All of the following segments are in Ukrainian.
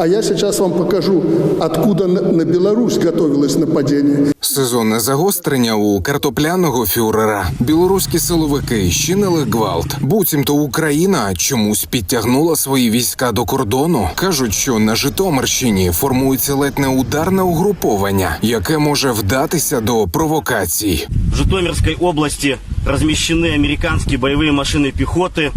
А я сейчас вам покажу, откуда на на Беларусь готовилось нападение. Сезонне загострення у картопляного фюрера. Білоруські силовики щинили гвалт. Буцімто Україна чомусь підтягнула свої війська до кордону. кажуть, що на Житомирщині формується ледь не ударне угруповання, яке може вдатися до провокацій. В Житомирской области размещены американские боевые машины пехоты,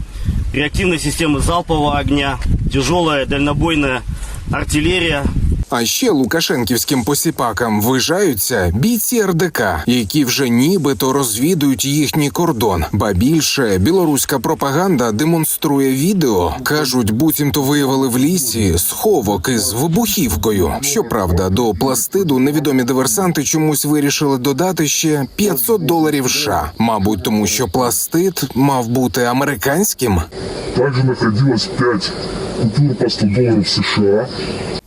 реактивные системы залпового огня, тяжелая дальнобойная артиллерия, А ще лукашенківським посіпакам ввижаються бійці РДК, які вже нібито розвідують їхній кордон. Ба більше білоруська пропаганда демонструє відео. кажуть, буцімто виявили в лісі сховок із вибухівкою. Щоправда, до пластиду невідомі диверсанти чомусь вирішили додати ще 500 доларів США. Мабуть, тому що пластид мав бути американським. Также находилось 5 купюр по 100 долларов США,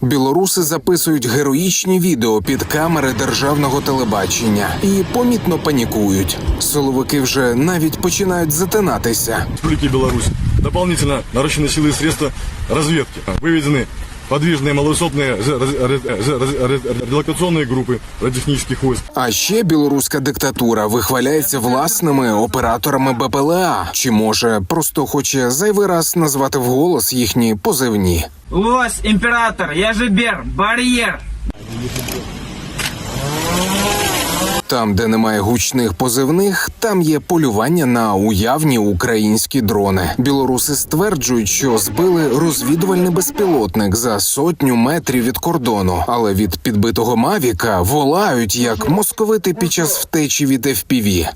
Білоруси записують героїчні відео під камери державного телебачення і помітно панікують. Силовики вже навіть починають затинатися. Республики Беларусь. Дополнительно наращены силы и средства разведки. Выведены подвижные маловысотные з- раз- раз- раз- раз- радиолокационные группы радиотехнических войск. А ще білоруська диктатура вихваляється власними операторами БПЛА. Чи може просто хоче зайвий раз назвати вголос їхні позивні? Лось, император, я же Бер, барьер. Там, де немає гучних позивних, там є полювання на уявні українські дрони. Білоруси стверджують, що збили розвідувальний безпілотник за сотню метрів від кордону, але від підбитого мавіка волають як московити під час втечі від FPV.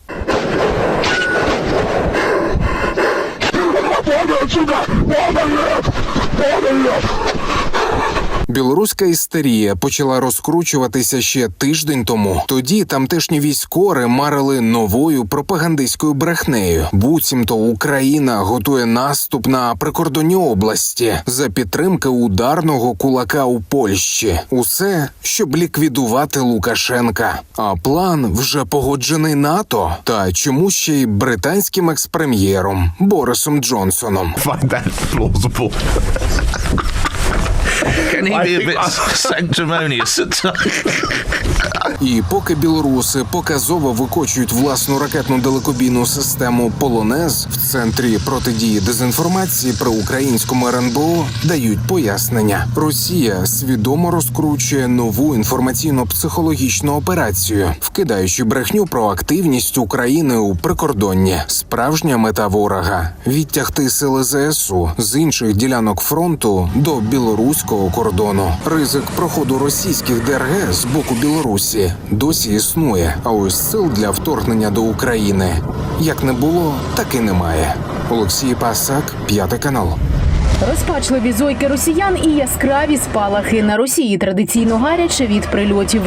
Білоруська істерія почала розкручуватися ще тиждень тому. Тоді тамтешні військори марили новою пропагандистською брехнею. Буцімто Україна готує наступ на прикордонні області за підтримки ударного кулака у Польщі. Усе, щоб ліквідувати Лукашенка. А план вже погоджений НАТО та чому ще й британським експрем'єром Борисом Джонсоном. find that plausible. Can he be a bit sanctimonious at times? І поки білоруси показово викочують власну ракетну далекобійну систему Полонез в центрі протидії дезінформації при українському РНБО дають пояснення. Росія свідомо розкручує нову інформаційно-психологічну операцію, вкидаючи брехню про активність України у прикордонні. Справжня мета ворога відтягти сили ЗСУ з інших ділянок фронту до білоруського кордону. Ризик проходу російських ДРГ з боку Білорусі досі існує. А ось сил для вторгнення до України як не було, так і немає. Олексій Пасак, п'ятий канал. Розпачливі зойки росіян і яскраві спалахи на Росії традиційно гаряче від прильотів.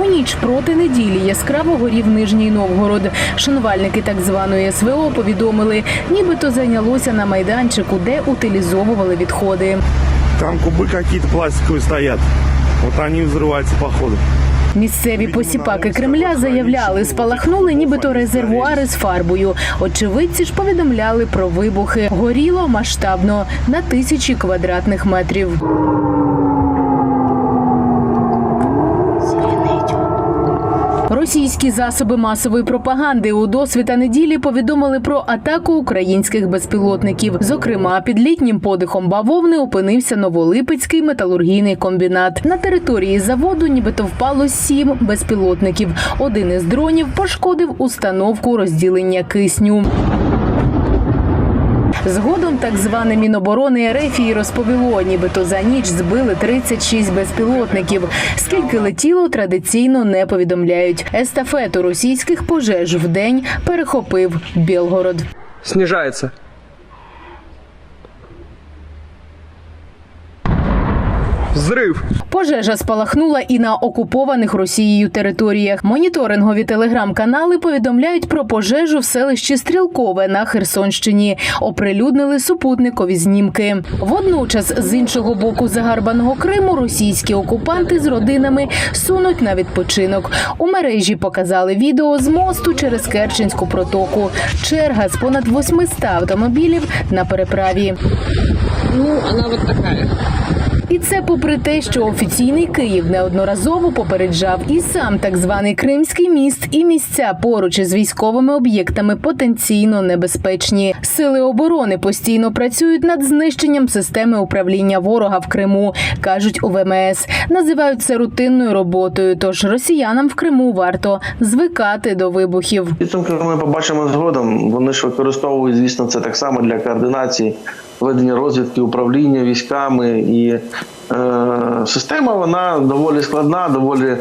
У ніч проти неділі яскраво горів Нижній Новгород. Шанувальники так званої СВО повідомили, нібито зайнялося на майданчику, де утилізовували відходи. Там кубы какие-то пластиковые стоят. Вот они взрываются походу. Місцеві посіпаки Кремля заявляли, спалахнули нібито резервуари з фарбою. Очевидці ж повідомляли про вибухи. Горіло масштабно на тисячі квадратних метрів. Російські засоби масової пропаганди у досвіта неділі повідомили про атаку українських безпілотників. Зокрема, під літнім подихом бавовни опинився Новолипецький металургійний комбінат. На території заводу нібито впало сім безпілотників. Один із дронів пошкодив установку розділення кисню. Згодом так зване Міноборони Ерефії розповіло, нібито за ніч збили 36 безпілотників. Скільки летіло, традиційно не повідомляють. Естафету російських пожеж в день перехопив Білгород. снижается. Взрыв. Пожежа спалахнула і на окупованих Росією територіях. Моніторингові телеграм-канали повідомляють про пожежу в селищі Стрілкове на Херсонщині. Оприлюднили супутникові знімки. Водночас, з іншого боку загарбаного Криму, російські окупанти з родинами сунуть на відпочинок. У мережі показали відео з мосту через Керченську протоку. Черга з понад 800 автомобілів на переправі. Ну, она вот такая. І це попри те, що офіційний Київ неодноразово попереджав і сам так званий Кримський міст, і місця поруч із військовими об'єктами потенційно небезпечні. Сили оборони постійно працюють над знищенням системи управління ворога в Криму, кажуть у ВМС. Називають це рутинною роботою. Тож росіянам в Криму варто звикати до вибухів. Підсумки ми побачимо згодом. Вони ж використовують, звісно, це так само для координації ведення розвідки, управління військами і е, система вона доволі складна, доволі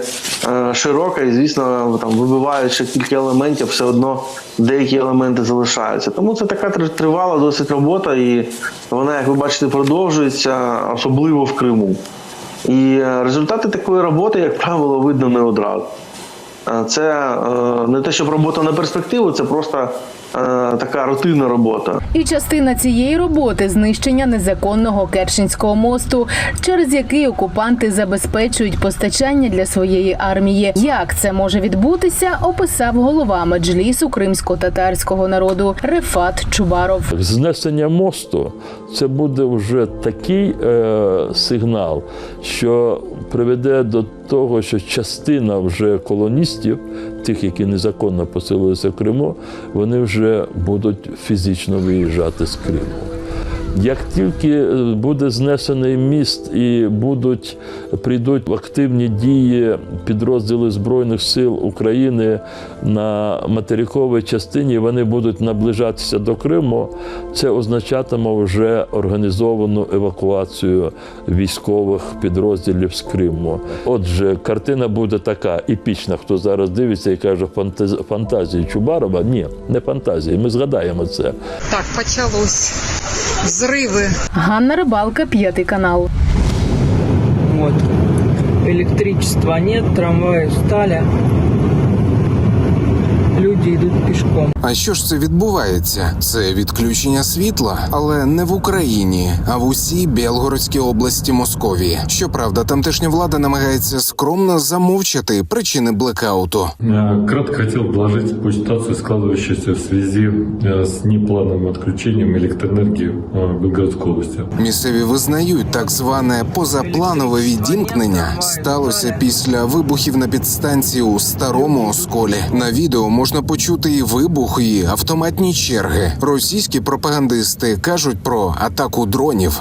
е, широка, і звісно, там вибиваючи кілька елементів, все одно деякі елементи залишаються. Тому це така тривала досить робота, і вона, як ви бачите, продовжується, особливо в Криму. І е, результати такої роботи, як правило, видно не одразу. Це не те, щоб робота на перспективу, це просто така рутинна робота. І частина цієї роботи знищення незаконного Керченського мосту, через який окупанти забезпечують постачання для своєї армії. Як це може відбутися, описав голова меджлісу кримсько-татарського народу Рефат Чубаров. Знесення мосту це буде вже такий е, сигнал, що приведе до того, що частина вже колоністів, тих, які незаконно поселилися в Криму, вони вже будуть фізично виїжджати з Криму. Як тільки е, буде знесений міст і будуть прийдуть активні дії підрозділи Збройних сил України на материковій частині, вони будуть наближатися до Криму, це означатиме вже організовану евакуацію військових підрозділів з Криму. Отже, картина буде така епічна. Хто зараз дивиться і каже «Фантаз- фантазії Чубарова? Ні, не фантазії. Ми згадаємо це. Так, почалось Взрывы. Ганна Рибалка, п'ятий канал. Вот. Электричества нет, трамваи встали. Люди идут пешком. А що ж це відбувається? Це відключення світла, але не в Україні, а в усій Білгородській області Московії. Щоправда, тамтешня влада намагається скромно замовчати причини блекауту. Э, Кратко хотел доложить по ситуации, складывающейся в связи э, с неплановым отключением электроэнергии э, в Белгородской области. Місцеві визнають, так зване позапланове відімкнення сталося після вибухів на підстанції у старому осколі. На відео можна почути і вибух, і автоматні черги. Російські пропагандисти кажуть про атаку дронів.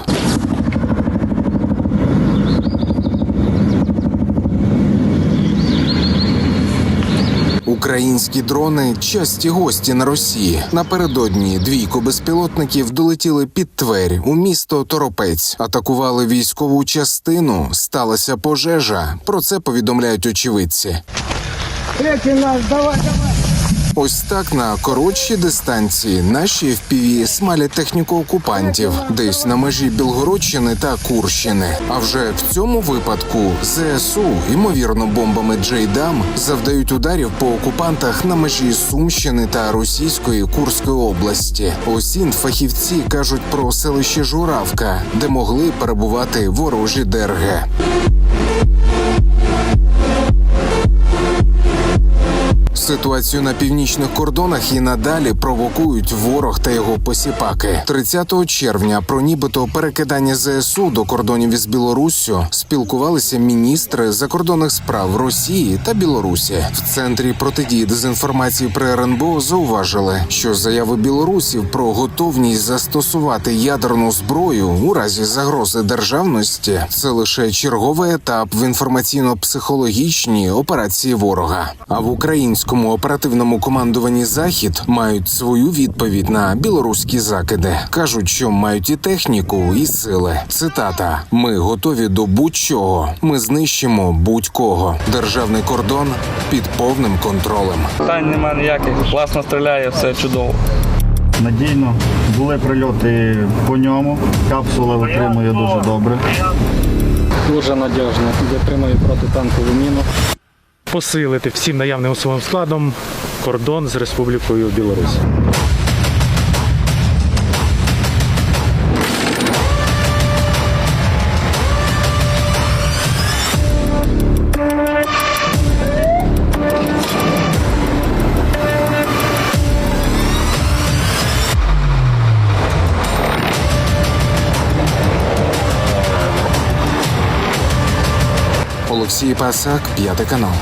Українські дрони часті гості на Росії. Напередодні двійко безпілотників долетіли під Тверь у місто Торопець. Атакували військову частину. Сталася пожежа. Про це повідомляють очевидці. Третий наш, давай, давай. Ось так на коротшій дистанції наші FPV смалять техніку окупантів десь на межі Білгородщини та Курщини. А вже в цьому випадку ЗСУ, ймовірно, бомбами Джейдам завдають ударів по окупантах на межі Сумщини та Російської Курської області. Осінь фахівці кажуть про селище Журавка, де могли перебувати ворожі ДРГ. Ситуацію на північних кордонах і надалі провокують ворог та його посіпаки. 30 червня про нібито перекидання ЗСУ до кордонів із Білоруссю спілкувалися міністри закордонних справ Росії та Білорусі. В центрі протидії дезінформації при РНБО зауважили, що заяви білорусів про готовність застосувати ядерну зброю у разі загрози державності це лише черговий етап в інформаційно-психологічній операції ворога. А в українському оперативному командуванні Захід мають свою відповідь на білоруські закиди. кажуть, що мають і техніку, і сили. Цитата: Ми готові до будь-чого. Ми знищимо будь-кого. Державний кордон під повним контролем. Питань нема ніяких. Класно стріляє, все чудово. Надійно були прильоти по ньому. Капсула витримує дуже добре. Дуже надіжно. Витримує протитанкову міну посилити всім наявним особовим складом кордон з Республікою Білорусь. Олексій Пасак, п'ятий канал.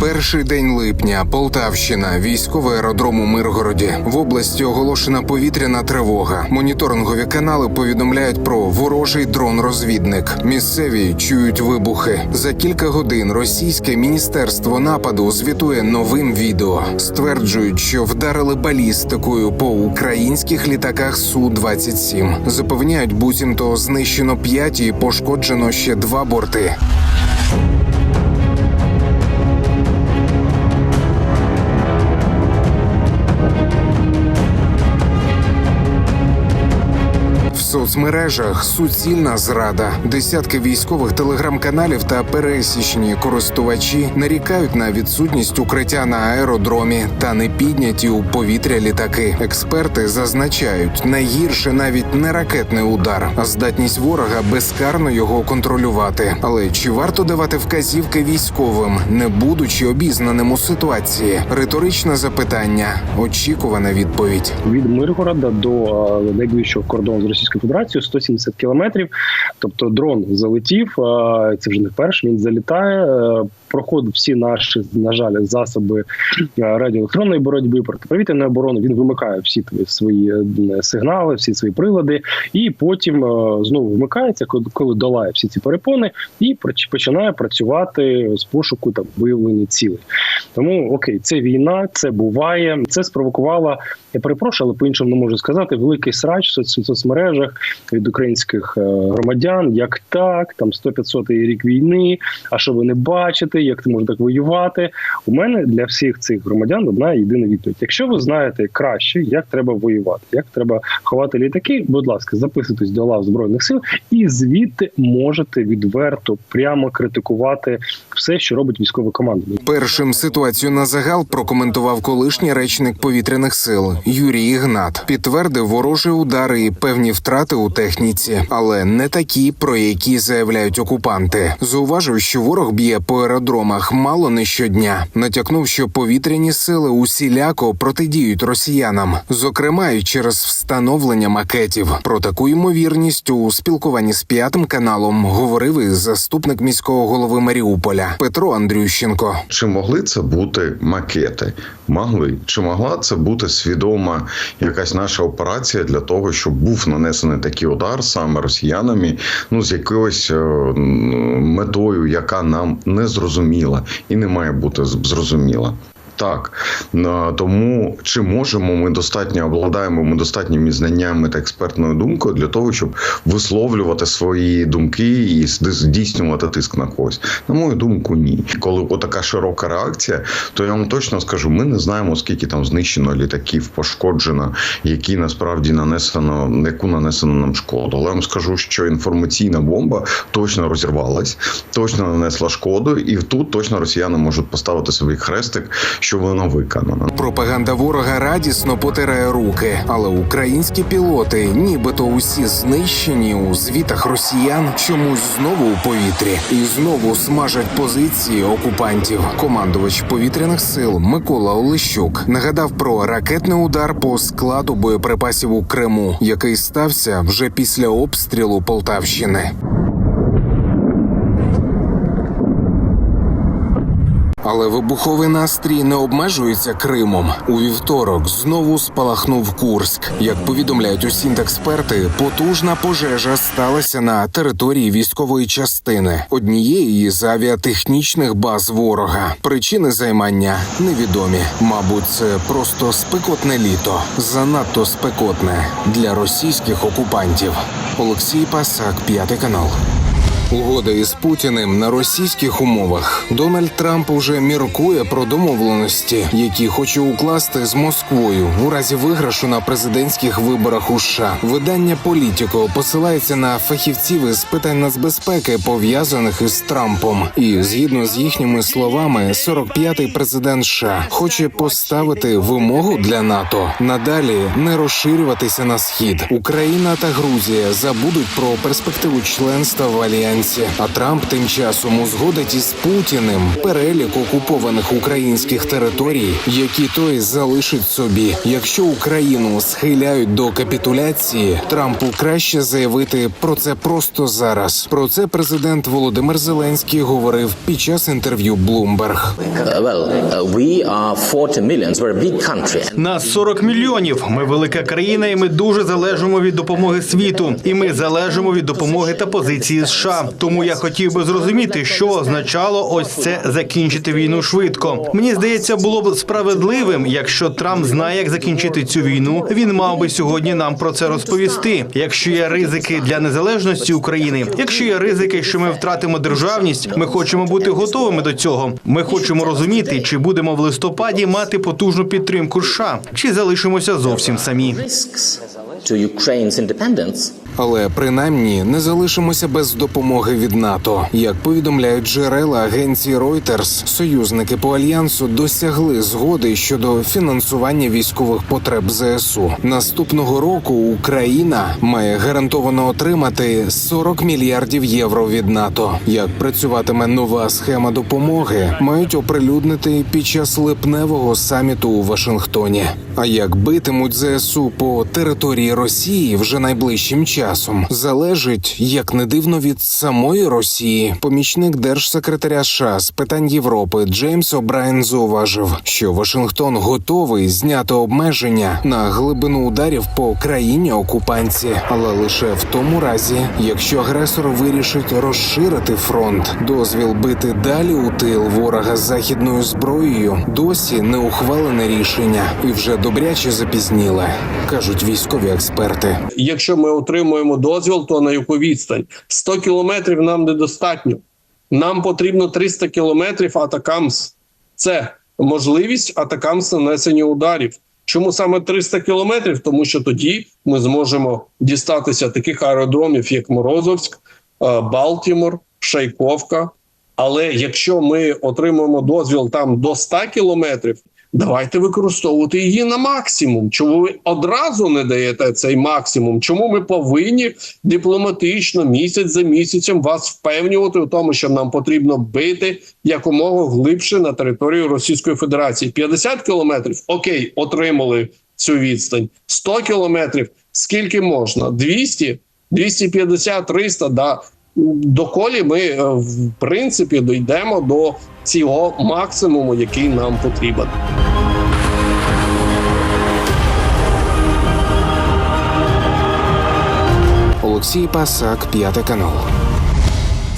Перший день липня, Полтавщина, військовий аеродром у Миргороді. В області оголошена повітряна тривога. Моніторингові канали повідомляють про ворожий дрон-розвідник. Місцеві чують вибухи. За кілька годин російське міністерство нападу звітує новим відео. Стверджують, що вдарили балістикою по українських літаках су 27 Запевняють, буцімто знищено п'ять і пошкоджено ще два борти. Соцмережах суцільна зрада. Десятки військових телеграм-каналів та пересічні користувачі нарікають на відсутність укриття на аеродромі та не підняті у повітря літаки. Експерти зазначають, найгірше навіть не ракетний удар, а здатність ворога безкарно його контролювати. Але чи варто давати вказівки військовим, не будучи обізнаним у ситуації? Риторичне запитання, очікувана відповідь. від Миргорода до е, найближчого кордону з Російською Федерацією 170 кілометрів. Тобто дрон залетів. Це вже не перший. Він залітає, е, проходить всі наші на жаль засоби е, радіоелектронної боротьби протиповітряної оборони. Він вимикає всі свої е, сигнали, всі свої прилади, і потім знову вмикається, коли- долає всі ці перепони, і починає працювати з пошуку там виявлення цілей. Тому окей, це війна, це буває. Це спровокувало. Я перепрошую, але по-іншому не можу сказати. Великий срач в соцмережах від українських е, громадян. Як так, там 100-500 рік війни. А що ви не бачите? Як це може так воювати? У мене для всіх цих громадян одна єдина відповідь. Якщо ви знаєте краще, як треба воювати, як треба ховати літаки, будь ласка, записуйтесь до лав збройних сил, і звідти можете відверто прямо критикувати все, що робить військове командування. Першим ситуацію на загал прокоментував колишній речник повітряних сил Юрій Ігнат. Підтвердив ворожі удари і певні втрати у техніці, але не такі, про які заявляють окупанти. Зауважив, що ворог б'є по аеродромах мало не щодня. Натякнув, що повітряні сили усіляко протидіють росіянам, зокрема й через встановлення макетів. Про таку ймовірність у спілкуванні з п'ятим каналом говорив і заступник міського голови Маріуполя Петро Андрющенко. Чи могли це бути макети? Могли. Чи могла це бути свідома якась наша операція для того, щоб був нанесений такий удар саме росіянами, ну з якоюсь е, метою, яка нам не зрозуміла і не має бути зрозуміла. Так тому чи можемо ми достатньо обладаємо ми достатніми знаннями та експертною думкою для того, щоб висловлювати свої думки і зд- здійснювати тиск на когось? На мою думку, ні. Коли отака широка реакція, то я вам точно скажу: ми не знаємо, скільки там знищено літаків, пошкоджено, які насправді нанесено, яку нанесено нам шкоду. Але я вам скажу, що інформаційна бомба точно розірвалась, точно нанесла шкоду, і тут точно росіяни можуть поставити собі хрестик, що вона виконана. Пропаганда ворога радісно потирає руки, але українські пілоти, нібито усі знищені у звітах росіян, чомусь знову у повітрі і знову смажать позиції окупантів. Командувач повітряних сил Микола Олещук нагадав про ракетний удар по складу боєприпасів у Криму, який стався вже після обстрілу Полтавщини. Але вибуховий настрій не обмежується Кримом. У вівторок знову спалахнув Курськ. Як повідомляють усі експерти, потужна пожежа сталася на території військової частини однієї із авіатехнічних баз ворога. Причини займання невідомі. Мабуть, це просто спекотне літо, занадто спекотне для російських окупантів. Олексій Пасак, п'ятий канал. Угода із Путіним на російських умовах. Дональд Трамп уже міркує про домовленості, які хоче укласти з Москвою у разі виграшу на президентських виборах у США. Видання Політіко посилається на фахівців із питань нацбезпеки, пов'язаних із Трампом. І згідно з їхніми словами, 45-й президент США хоче поставити вимогу для НАТО надалі не розширюватися на схід. Україна та Грузія забудуть про перспективу членства в альянсі окупанці. А Трамп тим часом узгодить із Путіним перелік окупованих українських територій, які той залишить собі. Якщо Україну схиляють до капітуляції, Трампу краще заявити про це просто зараз. Про це президент Володимир Зеленський говорив під час інтерв'ю Bloomberg. Нас 40 мільйонів. Ми велика країна, і ми дуже залежимо від допомоги світу. І ми залежимо від допомоги та позиції США. Тому я хотів би зрозуміти, що означало ось це закінчити війну швидко. Мені здається, було б справедливим, якщо Трамп знає, як закінчити цю війну. Він мав би сьогодні нам про це розповісти. Якщо є ризики для незалежності України, якщо є ризики, що ми втратимо державність, ми хочемо бути готовими до цього. Ми хочемо розуміти, чи будемо в листопаді мати потужну підтримку США, чи залишимося зовсім самі. Але принаймні не залишимося без допомоги від НАТО. Як повідомляють джерела агенції Reuters, союзники по альянсу досягли згоди щодо фінансування військових потреб ЗСУ. Наступного року Україна має гарантовано отримати 40 мільярдів євро від НАТО. Як працюватиме нова схема допомоги, мають оприлюднити під час липневого саміту у Вашингтоні. А як битимуть ЗСУ по території Росії вже найближчим часом, залежить як не дивно від самої Росії. Помічник держсекретаря США з питань Європи Джеймс О'Брайен зауважив, що Вашингтон готовий зняти обмеження на глибину ударів по країні окупанці, але лише в тому разі, якщо агресор вирішить розширити фронт, дозвіл бити далі у тил ворога з західною зброєю досі не ухвалене рішення і вже добряче запізніле, кажуть військові експерти. Якщо ми отримуємо дозвіл, то на яку відстань 100 кілометрів нам недостатньо. Нам потрібно 300 кілометрів атакамс. Це можливість атакамс нанесення ударів. Чому саме 300 кілометрів? Тому що тоді ми зможемо дістатися таких аеродромів, як Морозовськ, е, Балтімор, Шайковка. Але якщо ми отримаємо дозвіл там до 100 кілометрів, давайте використовувати її на максимум. Чому ви одразу не даєте цей максимум? Чому ми повинні дипломатично місяць за місяцем вас впевнювати у тому, що нам потрібно бити якомога глибше на територію Російської Федерації? 50 кілометрів окей, отримали цю відстань. 100 кілометрів скільки можна? 200? 250, 300, да. Доколі ми е, в принципі дійдемо до цього максимуму, який нам потрібен. Олексій Пасак, п'ятий канал.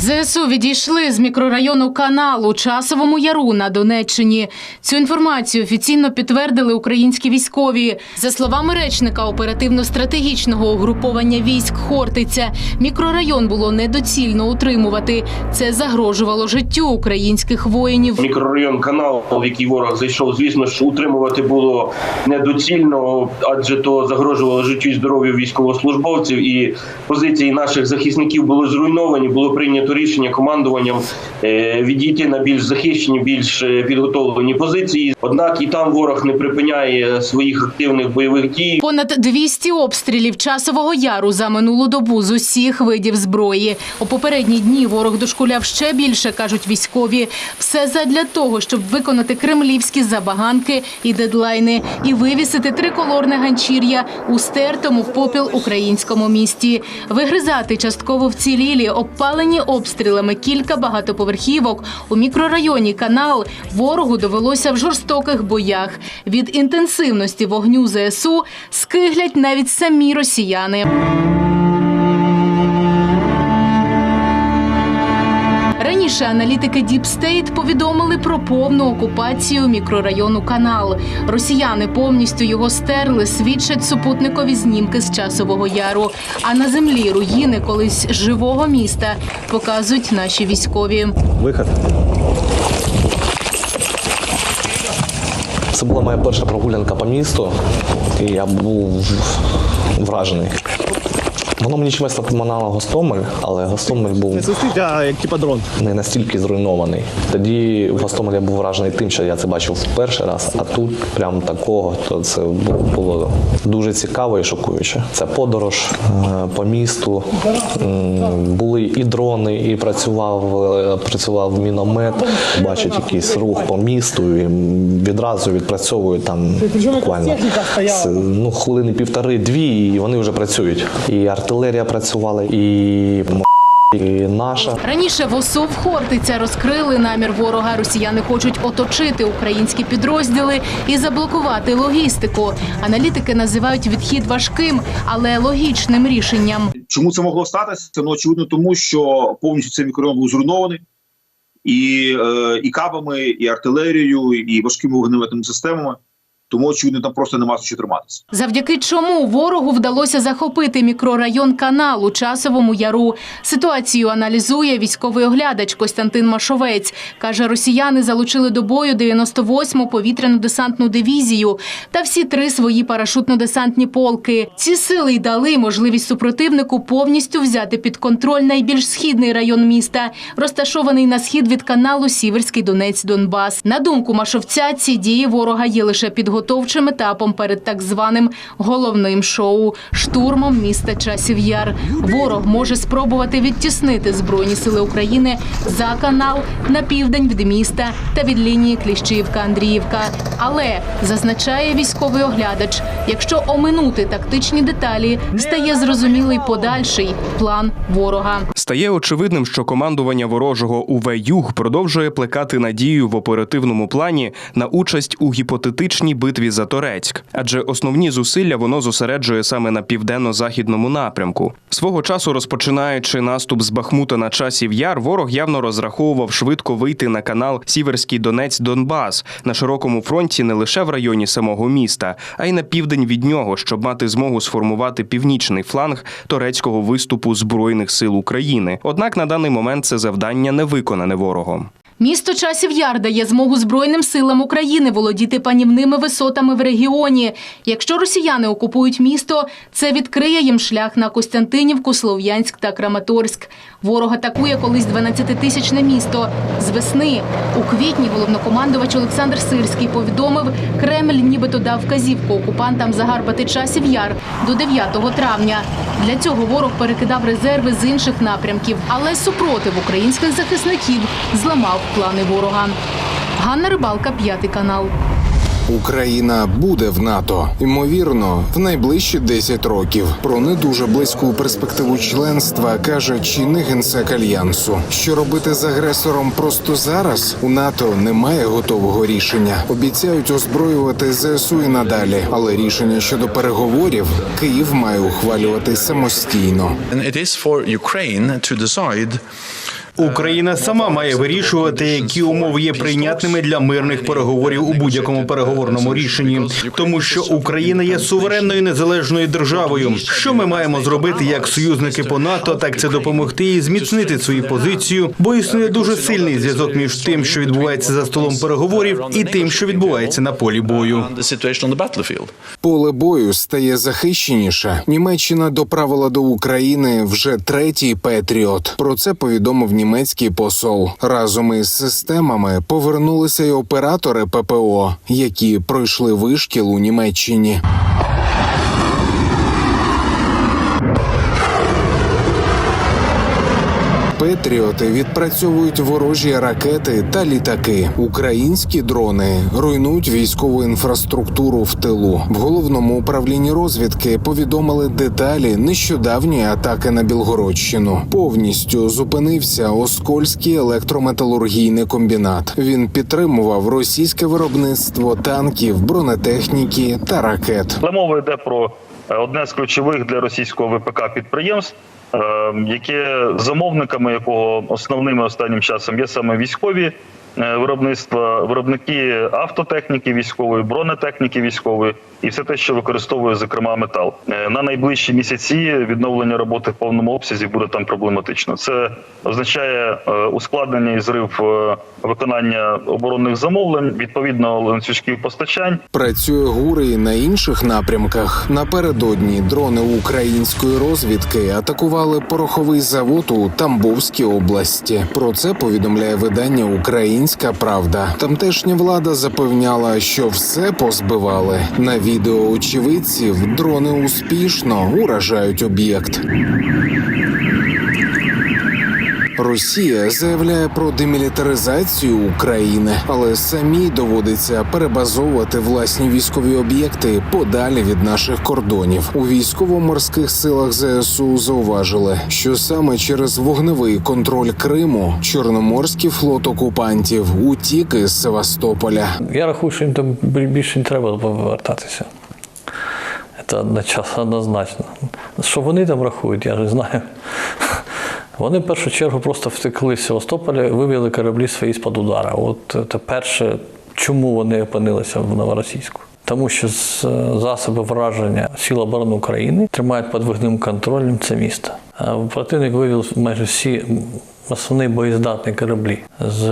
ЗСУ відійшли з мікрорайону канал у часовому яру на Донеччині. Цю інформацію офіційно підтвердили українські військові. За словами речника оперативно-стратегічного угруповання військ Хортиця, мікрорайон було недоцільно утримувати. Це загрожувало життю українських воїнів. Мікрорайон канал, в який ворог зайшов, звісно ж, утримувати було недоцільно, адже то загрожувало життю і здоров'ю військовослужбовців, і позиції наших захисників були зруйновані. Було прийнято рішення командуванням е, відійти на більш захищені, більш е, підготовлені позиції. Однак і там ворог не припиняє своїх активних бойових дій. Понад 200 обстрілів часового яру за минулу добу з усіх видів зброї. У попередні дні ворог дошкуляв ще більше, кажуть військові. Все задля того, щоб виконати кремлівські забаганки і дедлайни, і вивісити триколорне ганчір'я у стертому в попіл українському місті. Вигризати частково вцілілі, обпалені обстрілами кілька багатоповерхівок у мікрорайоні канал ворогу довелося в жорстоких боях. Від інтенсивності вогню ЗСУ скиглять навіть самі росіяни. Раніше аналітики Deep State повідомили про повну окупацію мікрорайону Канал. Росіяни повністю його стерли, свідчать супутникові знімки з часового яру. А на землі руїни колись живого міста показують наші військові. Вихід. Це була моя перша прогулянка по місту, і я був вражений. Воно мені чимось напоминало Гостомель, але Гостомель був Не а як типа дрон. не настільки зруйнований. Тоді в Гостомелі я був вражений тим, що я це бачив в перший раз, а тут прям такого, то це було дуже цікаво і шокуюче. Це подорож е, по місту. Були і дрони, і працював, е, працював міномет, бачить якийсь рух по місту і відразу відпрацьовують там буквально ну, хвилини півтори-дві, і вони вже працюють. І артилерія працювала, і і наша. Раніше в ОСУ в Хортиця розкрили намір ворога. Росіяни хочуть оточити українські підрозділи і заблокувати логістику. Аналітики називають відхід важким, але логічним рішенням. Чому це могло статися? Ну очевидно, тому що повністю цей мікрорайон був зруйнований і, е, і кабами, і артилерією, і важкими вогнеметними системами. Тому очевидно, там просто нема за що триматися. Завдяки чому ворогу вдалося захопити мікрорайон канал у часовому яру. Ситуацію аналізує військовий оглядач Костянтин Машовець. Каже, росіяни залучили до бою 98-му повітряно-десантну дивізію та всі три свої парашутно-десантні полки. Ці сили й дали можливість супротивнику повністю взяти під контроль найбільш східний район міста, розташований на схід від каналу Сіверський Донець Донбас. На думку Машовця, ці дії ворога є лише підготовчим етапом перед так званим головним шоу штурмом міста Часів Яр. Ворог може спробувати відтіснити збройні сили України за канал на південь від міста та від лінії Кліщівка-Андріївка. Але зазначає військовий оглядач, якщо оминути тактичні деталі, стає зрозумілий подальший план ворога. Стає очевидним, що командування ворожого УВ продовжує плекати надію в оперативному плані на участь у гіпотетичній битві за Торецьк, адже основні зусилля воно зосереджує саме на південно-західному напрямку. Свого часу, розпочинаючи наступ з Бахмута на часів яр, ворог явно розраховував швидко вийти на канал Сіверський Донець Донбас на широкому фронті не лише в районі самого міста, а й на південь від нього, щоб мати змогу сформувати північний фланг турецького виступу збройних сил України. Однак на даний момент це завдання не виконане ворогом. Місто Часів Яр дає змогу Збройним силам України володіти панівними висотами в регіоні. Якщо росіяни окупують місто, це відкриє їм шлях на Костянтинівку, Слов'янськ та Краматорськ. Ворог атакує колись 12-тисячне місто. З весни у квітні головнокомандувач Олександр Сирський повідомив, Кремль нібито дав вказівку окупантам загарбати Часів Яр до 9 травня. Для цього ворог перекидав резерви з інших напрямків, але супротив українських захисників зламав плани ворога. Ганна Рибалка, п'ятий канал. Україна буде в НАТО, ймовірно, в найближчі 10 років. Про не дуже близьку перспективу членства каже чинний генсек альянсу. Що робити з агресором просто зараз? У НАТО немає готового рішення. Обіцяють озброювати ЗСУ і надалі, але рішення щодо переговорів Київ має ухвалювати самостійно. And it is for Ukraine to decide Україна сама має вирішувати, які умови є прийнятними для мирних переговорів у будь-якому переговорному рішенні, тому що Україна є суверенною незалежною державою. Що ми маємо зробити як союзники по НАТО, так це допомогти їй зміцнити свою позицію, бо існує дуже сильний зв'язок між тим, що відбувається за столом переговорів, і тим, що відбувається на полі бою. Поле бою стає захищеніше. Німеччина доправила до України вже третій Петріот. Про це повідомив німецький посол. Разом із системами повернулися й оператори ППО, які пройшли вишкіл у Німеччині. Петріоти відпрацьовують ворожі ракети та літаки. Українські дрони руйнують військову інфраструктуру в тилу. В головному управлінні розвідки повідомили деталі нещодавньої атаки на Білгородщину. Повністю зупинився Оскольський електрометалургійний комбінат. Він підтримував російське виробництво танків, бронетехніки та ракет. Але мова йде про е, одне з ключових для російського ВПК підприємств, яке замовниками якого основними останнім часом є саме військові виробництва, виробники автотехніки військової, бронетехніки військової і все те, що використовує зокрема метал. Е, На найближчі місяці відновлення роботи в повному обсязі буде там проблематично. Це означає е, ускладнення і зрив е, виконання оборонних замовлень, відповідно ланцюжків постачань. Працює гури і на інших напрямках. Напередодні дрони української розвідки атакували пороховий завод у Тамбовській області. Про це повідомляє видання Українська Правда. Тамтешня влада запевняла, що все позбивали. На відео очевидців дрони успішно уражають об'єкт. Росія заявляє про демілітаризацію України, але самій доводиться перебазовувати власні військові об'єкти подалі від наших кордонів. У військово-морських силах ЗСУ зауважили, що саме через вогневий контроль Криму Чорноморський флот окупантів утік із Севастополя. Я рахую, що їм там більше не треба повертатися. Це однозначно. Що вони там рахують, я не знаю. Вони в першу чергу просто втекли з Севастополя, вивели кораблі свої з-під удара. От це перше, чому вони опинилися в Новоросійську. Тому що з засоби враження Сил оборони України тримають під вогневим контролем це місто. Противник вивів майже всі основні боєздатні кораблі з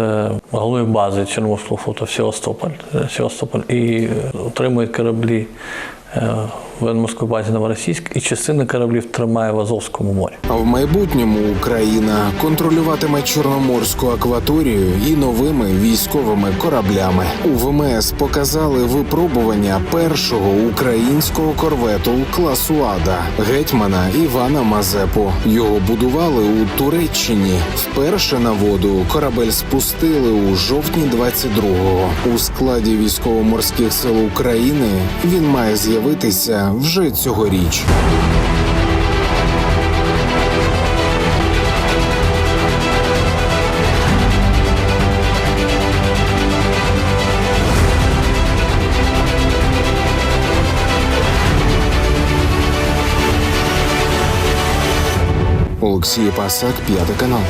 головної бази Чорноморського флоту в Севастополь, Севастополь і отримують кораблі е, в военно-морській базі Новоросійськ, і частина кораблів тримає в Азовському морі. А в майбутньому Україна контролюватиме Чорноморську акваторію і новими військовими кораблями. У ВМС показали випробування першого українського корвету класу Ада гетьмана Івана Мазепу. Його будували у Туреччині. Вперше на воду корабель спустили у жовтні 22-го. У складі військово-морських сил України він має з'явитися вже цьогоріч. Олексій Пасак, п'ятий канал.